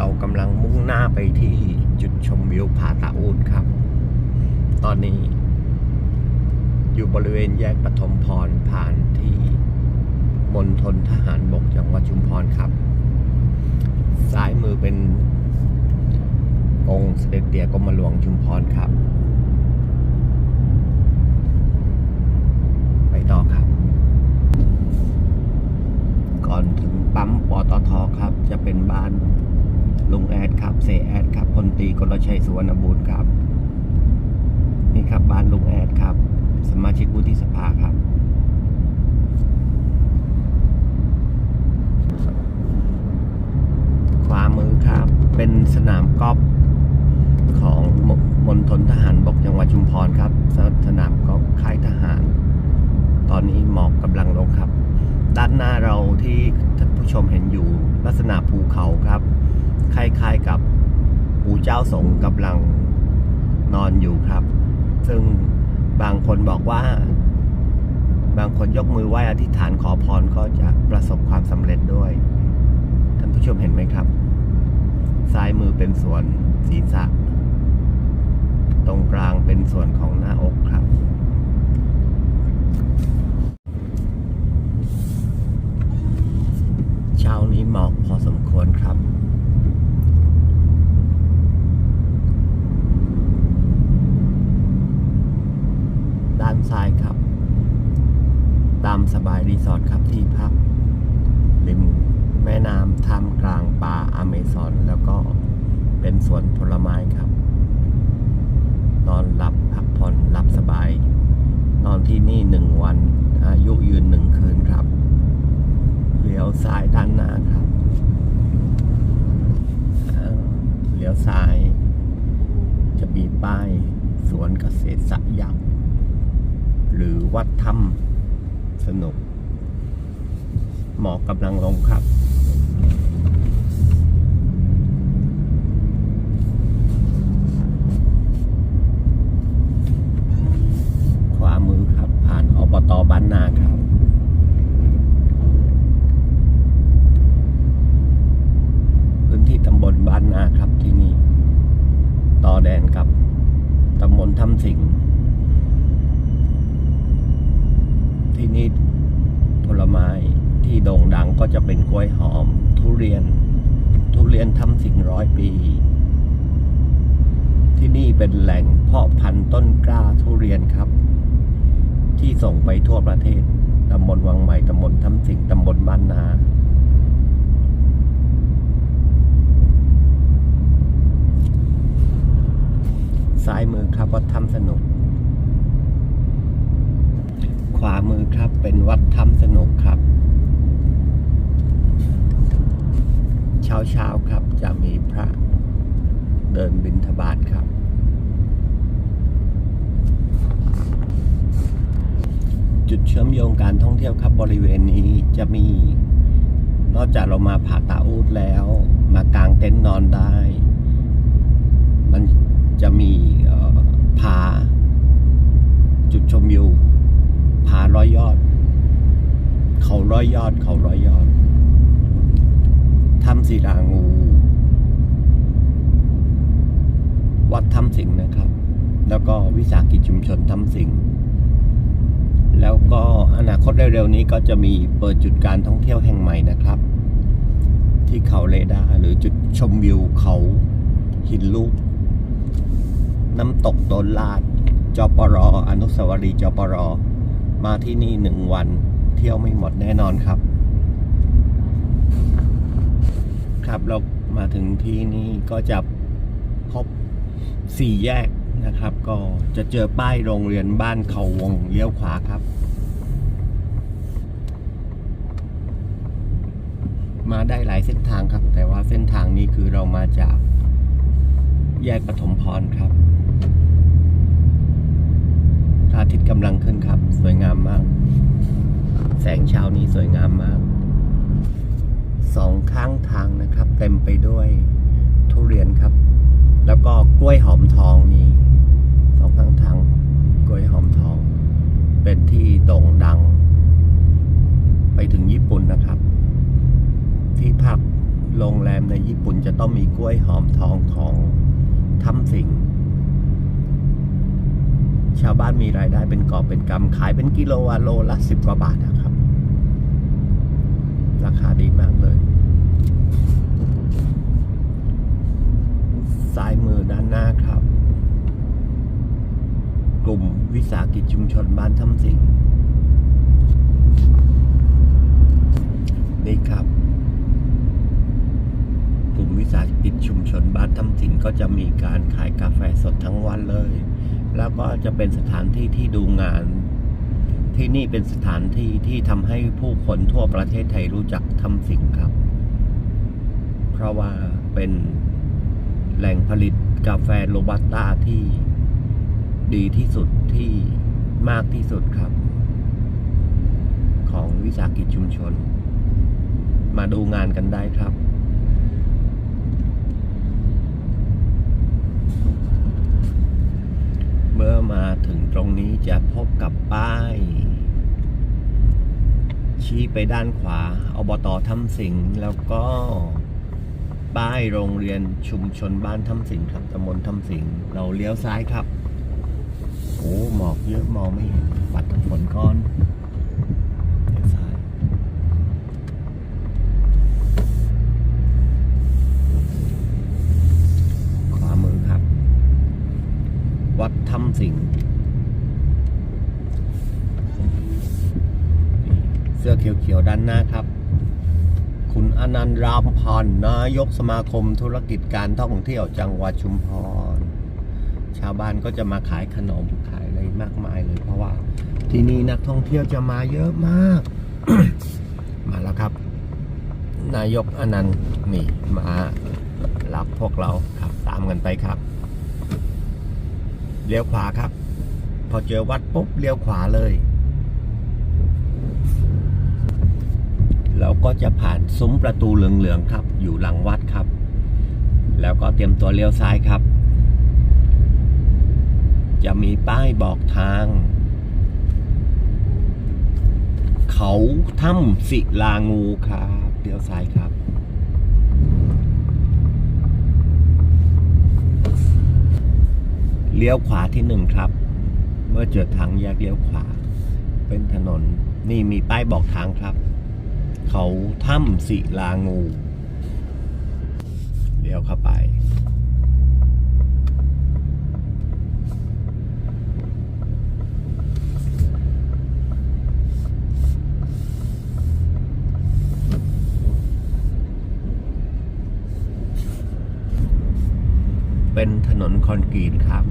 เรากำลังมุ่งหน้าไปที่จุดชมวิวผาตาอูดครับ ตอนนี้ อยู่บริเวณแยกปฐมพรผ่านที่มณฑลทหารบกจังหวัดชุมพรครับ ซ้ายมือเป็นองค์เสด็จเตี่ยกรมหลวงชุมพรครับ ไปต่อครับ ก่อนถึงปั๊มปตทครับ จะเป็นบ้าน ลุงแอดครับเซแอดครับพลตีกลชัยสุวรรณบูรณ์ครับ นี่ครับบ้านลุงแอดครับ สมาชิกวุฒิสภาครับขวามือครับ เป็นสนามกอล์ฟของมมณฑลทหารบกจังหวัดชุมพรครับสสนามกอล์ฟค่ายทหาร ตอนนี้หมอกกำลังลงครับ ด้านหน้าเราที่ท่านผู้ชมเห็นอยู่ลักษณะภูเขาครับ คล้ายๆกับปู่เจ้าสงกำลังนอนอยู่ครับ ซึ่งบางคนบอกว่า บางคนยกมือไหว้อธิษฐานขอพรก็จะประสบความสำเร็จด้วยท่านผู้ชมเห็นไหมครับ ซ้ายมือเป็นส่วนศีรษะ ตรงกลางเป็นส่วนของหน้าอกครับ เช้านี้หมอกพอสมควรครับ ด้านซ้ายครับ ตามสบายรีสอร์ทครับที่พัก ริมแม่น้ำท่ามกลางป่าอเมซอนแล้วก็เป็นสวนผลไม้ครับ นอนหลับพักผ่อนหลับสบาย นอนที่นี่หนึ่งวัน อายุยืนหนึ่งคืนครับ เลี้ยวซ้ายด้านหน้าครับ เลี้ยวซ้าย จะมีป้ายสวนเกษตรสยักษ์หรือวัดถ้ำสนุก หมอกกำลังลงครับ ขวามือครับ ผ่านอบ ตบ้านาครับพื้นที่ตำบลบ้านนาครับที่นี่ ต่อแดนกับตำบลถ้ำสิงที่นี่ผลไม้ที่โด่งดังก็จะเป็นกล้วยหอม ทุเรียน ทุเรียนทำสิงร้อยปี ที่นี่เป็นแหล่งเพาะพันธุ์ต้นกล้าทุเรียนครับ ที่ส่งไปทั่วประเทศ ตำบลวังใหม่ ตำบลทำสิงตำบลบ้านนาซ้ายมือครับวัดถ้ำสนุก ขวามือครับเป็นวัดถ้ำสนุกครับ เช้าเช้าๆครับจะมีพระเดินบิณฑบาตครับ จุดเชื่อมโยงการท่องเที่ยวครับบริเวณนี้จะมี นอกจากเรามาผาตาอูดแล้ว มากางเต็นท์นอนได้ มันจะมีผาจุดชมวิวผาร้อยยอด เขาร้อยยอด เขาร้อยยอดถ้ำศิลางู วัดถ้ำสิงห์นะครับ แล้วก็วิสาหกิจชุมชนถ้ำสิงห์ แล้วก็อนาคตเร็วๆนี้ก็จะมีเปิดจุดการท่องเที่ยวแห่งใหม่นะครับ ที่เขาเลดาหรือจุดชมวิวเขาหินลูก น้ำตกโดนลาดจปรออนุสาวรีย์จปรอมาที่นี่หนึ่งวันเที่ยวไม่หมดแน่นอนครับ ครับเรามาถึงที่นี่ก็จะพบสี่แยก นะครับ ก็จะเจอป้ายโรงเรียนบ้านเขาวงเลี้ยวขวาครับ มาได้หลายเส้นทางครับ แต่ว่าเส้นทางนี้คือเรามาจากแยกปฐมพรครับพระอาทิตย์กำลังขึ้นครับ สวยงามมาก แสงเช้านี้สวยงามมาก สองข้างทางนะครับ เต็มไปด้วยทุเรียนครับ แล้วก็กล้วยหอมทองนี้ สองข้างทางกล้วยหอมทอง เป็นที่โด่งดัง ไปถึงญี่ปุ่นนะครับ ที่พักโรงแรมในญี่ปุ่นจะต้องมีกล้วยหอมทองของถ้ำสิงชาวบ้านมีรายได้เป็นกอบเป็นกำขายเป็นกิโลวาโลละสิบกว่าบาทนะครับ ราคาดีมากเลยซ้ายมือด้านหน้าครับ กลุ่มวิสาหกิจชุมชนบ้านถ้ำสิงนี่ครับ กลุ่มวิสาหกิจชุมชนบ้านถ้ำสิงก็จะมีการขายกาแฟสดทั้งวันเลย แล้วก็จะเป็นสถานที่ที่ดูงาน ที่นี่เป็นสถานที่ที่ทำให้ผู้คนทั่วประเทศไทยรู้จักถ้ำสิงครับ เพราะว่าเป็นแหล่งผลิตกาแฟโรบัสต้าที่ ดีที่สุดที่มากที่สุดครับ ของวิสาหกิจชุมชน มาดูงานกันได้ครับเมื่อมาถึงตรงนี้จะพบกับป้าย ชี้ไปด้านขวาอบตถ้ำสิงห์แล้วก็ป้ายโรงเรียนชุมชนบ้านถ้ำสิงห์ครับตำบลถ้ำสิงห์เราเลี้ยวซ้ายครับ โอ้หมอกเยอะมองไม่เห็นปัดน้ำฝนก้อนเลี้ยวซ้ายขวามือครับ วัดถ้ำสิงห์เสื้อเขียวๆด้านหน้าครับ คุณอนันต์รามพันายกสมาคมธุรกิจการท่องเที่ยวจังหวัดชุมพราวบ้านก็จะมาขายขนมขายอะไรมากมายเลย เพราะว่าที่นี่นักท่องเที่ยวจะมาเยอะมาก มาแล้วครับ นายกอนันต์นี่มารับพวกเราครับตามกันไปครับเลี้ยวขวาครับ พอเจอวัดปุ๊บเลี้ยวขวาเลย เราก็จะผ่านซุ้มประตูเหลืองๆครับ อยู่หลังวัดครับ แล้วก็เตรียมตัวเลี้ยวซ้ายครับ จะมีป้ายบอกทาง เขาถ้ำศิลางูครับเลี้ยวซ้ายครับเลี้ยวขวาที่หนึ่งครับ เมื่อเจอทางแยกเลี้ยวขวา เป็นถนนนี่มีป้ายบอกทางครับ เขาถ้ำศิลางู เลี้ยวเข้าไป เป็ นถนนคอนกรีตครับ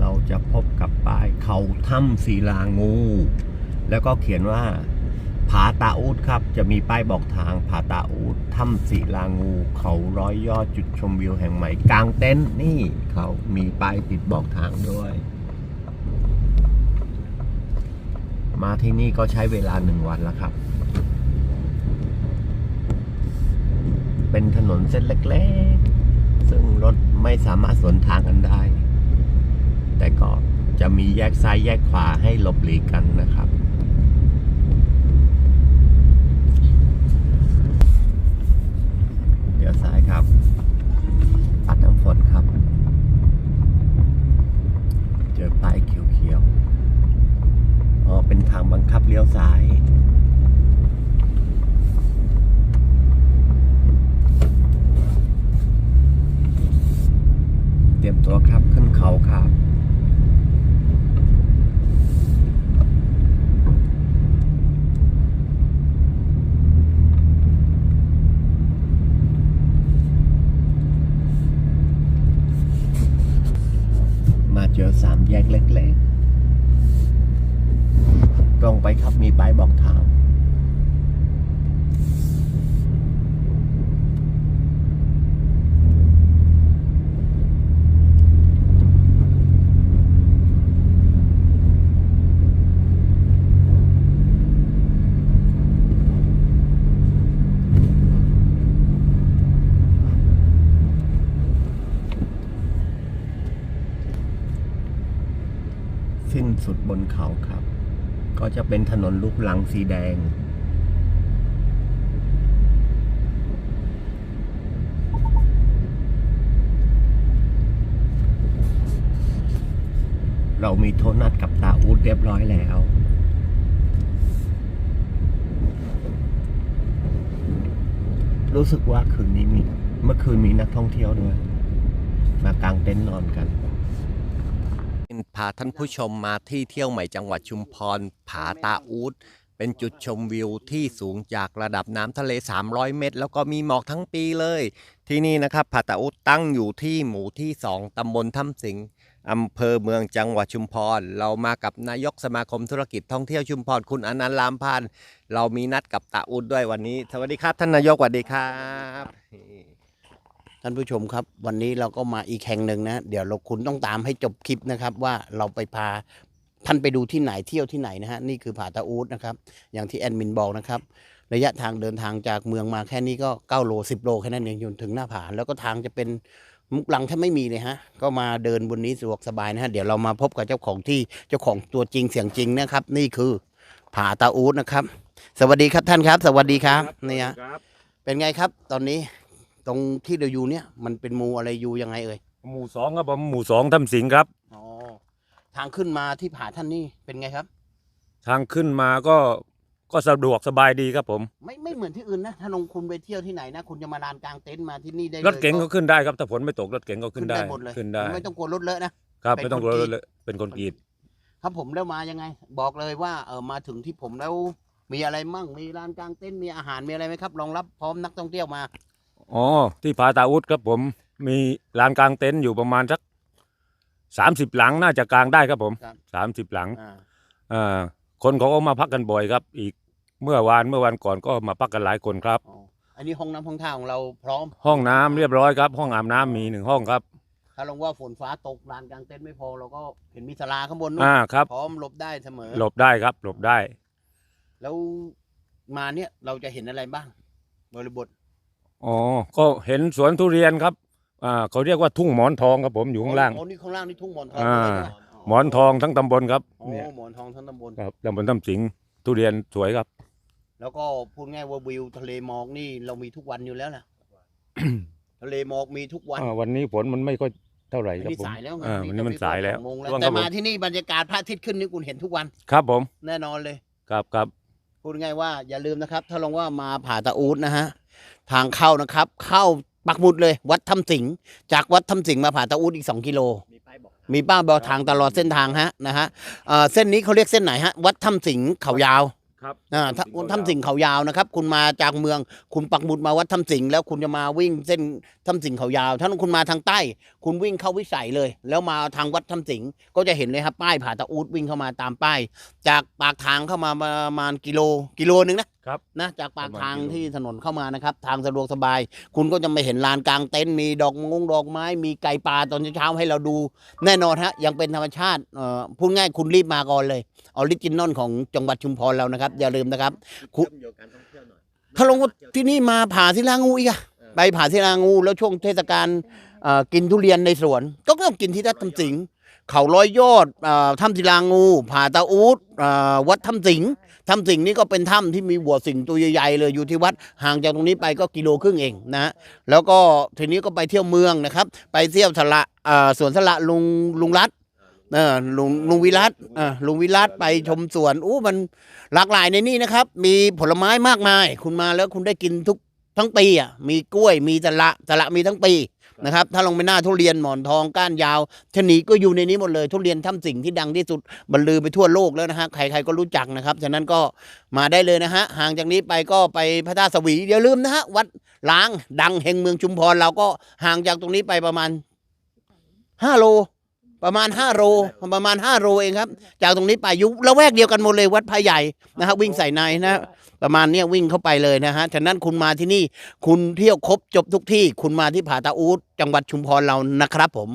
เราจะพบกับป้ายเขาถ้ำศิลางู แล้วก็เขียนว่าผาตาอูดครับ จะมีป้ายบอกทางผาตาอูดถ้ำศิลางู เขาร้อยยอดจุดชมวิวแห่งใหม่กลางเต็นท์นี่เขามีป้ายติดบอกทางด้วย มาที่นี่ก็ใช้เวลาหนึ่งวันแล้วครับ เป็นถนนเส้นเล็กๆ ซึ่งรถไม่สามารถสวนทางกันได้ แต่ก็จะมีแยกซ้ายแยกขวาให้หลบหลีกกันนะครับ เดี๋ยวซ้ายครับ ปัดน้ำฝนครับ เจอป้ายเขียวๆ อ๋อ เป็นทางบังคับเลี้ยวซ้าย เตรียมตัวครับขึ้นเขาครับ มาเจอสามแยกเล็กๆ ตรงไปครับมีป้ายบอกทาง สุดบนเขาครับ ก็จะเป็นถนนลูกลังสีแดง เรามีโทนัดกับตาอูดเรียบร้อยแล้วรู้สึกว่าคืนนี้มีเมื่อคืนมีนักท่องเที่ยวด้วย มากางเต็นท์นอนกัน พาท่านผู้ชมมาที่เที่ยวใหม่จังหวัดชุมพร ผาตาอูดเป็นจุดชมวิวที่สูงจากระดับน้ำทะเล 300 เมตร แล้วก็มีหมอกทั้งปีเลย ที่นี่นะครับผาตาอูดตั้งอยู่ที่หมู่ที่ 2 ตำบลถ้ำสิงห์อำเภอเมืองจังหวัดชุมพร เรามากับนายกสมาคมธุรกิจท่องเที่ยวชุมพรคุณอนันต์ลามพานเรามีนัดกับตาอูดด้วยวันนี้ สวัสดีครับท่านนายกสวัสดีครับ ท่านผู้ชมครับ วันนี้เราก็มาอีกแห่งหนึ่งนะ เดี๋ยวเราคุณต้องตามให้จบคลิปนะครับว่าเราไปพาท่านไปดูที่ไหนเที่ยวที่ไหนนะฮะนี่คือผาตาอูดนะครับ อย่างที่แอดมินบอกนะครับ ระยะทางเดินทางจากเมืองมาแค่นี้ก็9โล10 โลแค่นั้นเองจนถึงหน้าผาแล้วก็ทางจะเป็นมุกลังแทบไม่มีเลยฮะ ก็มาเดินบนนี้สะดวกสบายนะฮะ เดี๋ยวเรามาพบกับเจ้าของที่เจ้าของตัวจริงเสียงจริงนะครับ นี่คือผาตาอูดนะครับ สวัสดีครับท่านครับ สวัสดีครับเนี่ยครับเป็นไงครับตอนนี้ ตรงที่เราอยู่เนี่ยมันเป็นหมูอะไรอยู่ยังไงเอ่ยหมู่สองครับผมหมู่สองทำสิงห์ครับ อ๋อทางขึ้นมาที่ผาท่านนี่เป็นไงครับ ทางขึ้นมาก็ก็สะดวกสบายดีครับผม ไม่ไม่เหมือนที่อื่นนะถ้าลงคุณไปเที่ยวที่ไหนนะคุณจะมาลานกลางเต็นท์มาที่นี่ได้เลยรถเก๋งก็ขึ้นได้ครับถ้าฝนไม่ตกรถเก๋งก็ขึ้นได้หมดเลยขึ้นได้ไม่ต้องกลัวรถเลอะนะครับเป็นไม่ต้องคนรกรีถดเลยเป็นคนกรีดครับผมแล้วมายังไง บอกเลยว่าเออมาถึงที่ผมแล้วมีอะไรมั่งมีลานกลางเต็นท์มีอาหารมีอะไรไหมครับรองรับพร้อมนักท่องเที่ยวมา อ๋อ ที่ผาตาอุดครับผม มีลานกลางเต็นท์อยู่ประมาณสักสามสิบหลังน่าจะกลางได้ครับผมครับ สามสิบหลังอ่าอ่าคนเขาก็มาพักกันบ่อยครับ อีกเมื่อวานเมื่อวันก่อนก็มาพักกันหลายคนครับ อ๋ออันนี้ห้องน้ำห้องท่าของเราพร้อม ห้องน้ำเรียบร้อยครับ ห้องอาบน้ำมีหนึ่งห้องครับ ถ้าลงว่าฝนฟ้าตกลานกลางเต็นท์ไม่พอเราก็เห็นมีศาลาข้างบนนู้นอ่าครับ พร้อมหลบได้เสมอหลบได้ครับ หลบได้ แล้วมาเนี่ยเราจะเห็นอะไรบ้าง บริบท อ๋อ ก็เห็นสวนทุเรียนครับอ่าเขาเรียกว่าทุ่งหมอนทองครับผมอยู่ข้างล่าง อ๋อนี่ข้างล่างนี่ทุ่งหมอนทองอ่าเลยนะหมอนทองทั้งตำบลครับอ๋อเนี่ยหมอนทองทั้งตำบล ครับตำบลตำสิงห์ทุเรียนสวยครับ แล้วก็พูดง่ายว่าวิวทะเลหมอกนี่เรามีทุกวันอยู่แล้วนะ ทะเลหมอกมีทุกวันอ่าวันนี้ฝนมันไม่ค่อยเท่าไหร่อันครับนี้ผม สายแล้วไงอ่าวันนี้มันสายแล้วสองโมงแล้ว ร่วงคแต่รับผมมาที่นี่บรรยากาศพระอาทิตย์ขึ้นนี่คุณเห็นทุกวันครับผมแน่นอนเลย ครับครับพูดง่ายว่าอย่าลืมนะครับ ถ้าลองว่ามาผาตาอูดนะฮะ ทางเข้านะครับ เข้าปักหมุดเลย วัดถ้ำสิงห์จากวัดถ้ำสิงห์มาผาตาอูดอีก 2 กิโล มีป้ายบอกมีป้าบอกทางตลอดเส้นทางฮะนะฮะเอ่อเส้นนี้เขาเรียกเส้นไหนฮะ วัดถ้ำสิงห์เขายาวครับอ่าถ้าถ้ำสิงห์เขายาวนะครับ คุณมาจากเมือง คุณปักหมุดมาวัดถ้ำสิงห์แล้วคุณจะมาวิ่งเส้นถ้ำสิงห์เขายาว ถ้าคุณมาทางใต้ คุณวิ่งเข้าวิสัยเลย แล้วมาทางวัดถ้ำสิงห์ก็จะเห็นเลยครับป้ายผาตะอูดวิ่งเข้ามาตามป้าย จากปากทางเข้ามาประมาณกิโลกิโลหนึ่งนะครับนะจากปากทางประมาณกิโลที่ถนนเข้ามานะครับ ทางสะดวกสบาย คุณก็จะไม่เห็นลานกลางเต็นท์มีดอกมงดอกไม้ มีไก่ปลาตอนเช้าๆให้เราดู แน่นอนฮะยังเป็นธรรมชาติเอ่อพูดง่ายคุณรีบมาก่อนเลยออริจินอลของจังหวัดชุมพรเรานะครับ อย่าลืมนะครับคุณเชื่อมโยงการท่องเที่ยวหน่อยถ้าลงว่าที่นี่มาผาศิลางูอีกอะไปผาศิลางูแล้วช่วงเทศกาลเอ่อกินทุเรียนในสวน ก็ต้องกินที่ทัดทำสิงห์ เขาร้อยยอดอถ้ำศิลางู ผาตาอูดอวัดถ้ำสิงถ้ำสิงนี่ก็เป็นถ้ำที่มีวัวสิงตัวใหญ่ๆเลยอยู่ที่วัดห่างจากตรงนี้ไปก็กิโลครึ่งเองนะแล้วก็ทีนี้ก็ไปเที่ยวเมืองนะครับ ไปเที่ยวสละสวนสละลุงลุงรัตลุงลุงวิรัตลุงวิรัตไปชมสวนอู้มันหลากหลายในนี่นะครับ มีผลไม้มากมาย คุณมาแล้วคุณได้กินทุกทั้งปีอะมีกล้วยมีสละสละมีทั้งปี นะครับถ้าลงไปหน้าทุเรียนหมอนทองก้านยาวชนีก็อยู่ในนี้หมดเลยทุเรียนถ้ำสิ่งที่ดังที่สุดบรรลือไปทั่วโลกแล้วนะฮะใครๆก็รู้จักนะครับฉะนั้นก็มาได้เลยนะฮะห่างจากนี้ไปก็ไปพระธาตุสวีอย่าลืมนะฮะวัดล้างดังแห่งเมืองชุมพรเราก็ห่างจากตรงนี้ไปประมาณห้าโล ประมาณห้าโลประมาณห้าโลเองครับ จากตรงนี้ไปยุละแวกเดียวกันหมดเลยวัดพระใหญ่นะฮะวิ่งใส่ในนะประมาณเนี้ยวิ่งเข้าไปเลยนะฮะฉะนั้นคุณมาที่นี่คุณเที่ยวครบจบทุกที่ คุณมาที่ผาตาอูดจังหวัดชุมพรเรานะครับผม